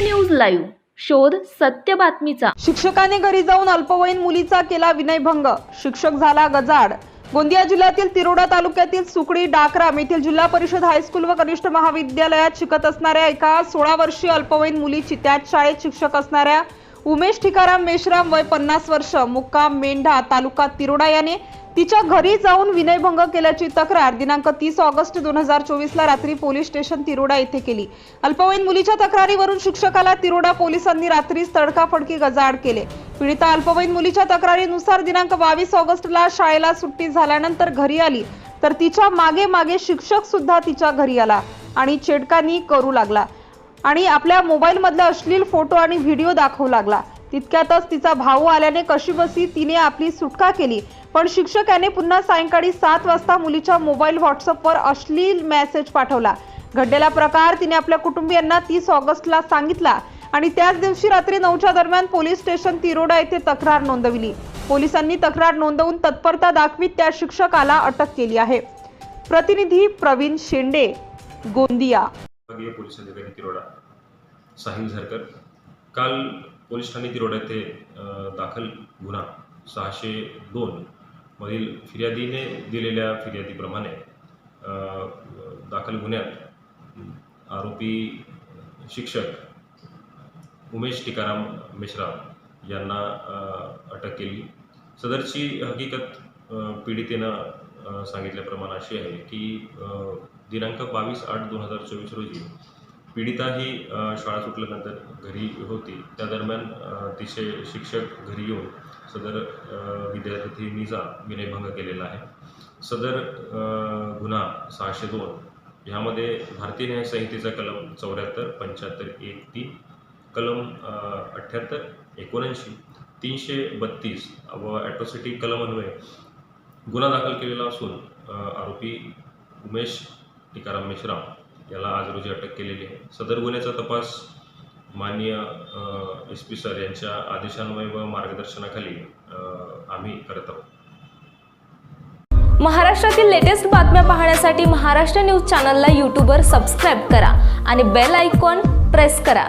Live. शोध सत्य बातमीचा. शिक्षकाने घरी जाऊन अल्पवयीन मुलीचा केला विनयभंग. शिक्षक झाला गजाड गोंदिया जिल्ह्यातील तिरोडा तालुक्यातील सुकडी डाकराम येथील जिल्हा परिषद हायस्कूल व कनिष्ठ महाविद्यालयात शिकत असणाऱ्या एका सोळा वर्षीय अल्पवयीन मुलीची त्याच शाळेत शिक्षक असणाऱ्या उमेश ठिकाराम मेश्राम वय पन्नास वर्ष मुक्काम मेंढा तालुका तिरोडा याने तिच्या घरी जाऊन विनयभंग केल्याची तक्रार दिनांक तीस ऑगस्ट दोन हजार चोवीस ला रात्री पोलीस स्टेशन तिरोडा येथे केली. अल्पवयीन मुलीच्या तक्रारीवरून शिक्षकाला तिरोडा पोलिसांनी रात्रीच तडकाफडकी गजाआड केले. पीडिता अल्पवयीन मुलीच्या तक्रारीनुसार दिनांक बावीस ऑगस्टला शाळेला सुट्टी झाल्यानंतर घरी आली तर तिच्यामागे मागे शिक्षक सुद्धा तिच्या घरी आला आणि छेडकानी करू लागला आणि आपल्या मोबाईलमधला अश्लील फोटो आणि व्हिडिओ दाखवू लागला. तितक्यातच तिचा भाऊ आल्याने कशीबसी तिने आपली सुटका केली. पण शिक्षक याने पुन्हा सायंकाळी सात वाजता मुलीच्या मोबाईल व्हॉट्सअपवर अश्लील मेसेज पाठवला. घडलेला प्रकार तिने आपल्या कुटुंबियांना तीस ऑगस्टला सांगितला आणि त्याच दिवशी रात्री नऊच्या दरम्यान पोलीस स्टेशन तिरोडा येथे तक्रार नोंदविली. पोलिसांनी तक्रार नोंदवून तत्परता दाखवीत त्या शिक्षकाला अटक केली आहे. प्रतिनिधी प्रवीण शेंडे गोंदिया. पोलीस अधिकारी तिरोडा साहिल झरकर. काल पोलीस ठाणे तिरोडा येथे दाखल गुन्हा सहाशे दोन मधील फिर्यादीने दिलेल्या फिर्यादीप्रमाणे दाखल गुन्ह्यात आरोपी शिक्षक उमेश टिकाराम मेश्राम यांना अटक केली. सदरची हकीकत पीडितेनं सांगितल्याप्रमाणे अशी आहे की दिनांक बावीस आठ दोन हजार चोवीस रोजी पीडिता ही शाळा सुटल्यानंतर घरी होती. त्या दरम्यान तिचे शिक्षक घरी येऊन सदर विद्यार्थिनीचा विनयभंग केलेला आहे. सदर गुन्हा सहाशे दोन. ह्यामध्ये भारतीय न्याय संहितेचा कलम चौऱ्याहत्तर पंच्याहत्तर एक तीन कलम अठ्ठ्याहत्तर एकोणऐंशी तीनशे बत्तीस व ॲट्रॉसिटी कलम अन्वये गुन्हा दाखल केलेला असून आरोपी उमेश टिकाराम मेश्राम याला आज रोजी अटक केलेली आहे. सदर गुन्ह्याचा तपास माननीय एस पी सर यांच्या आदेशान्वये व मार्गदर्शनाखाली आम्ही करत आहोत. महाराष्ट्रातील लेटेस्ट बातम्या पाहण्यासाठी महाराष्ट्र न्यूज चॅनलला यूट्यूबवर सबस्क्राईब करा आणि बेल आयकॉन प्रेस करा.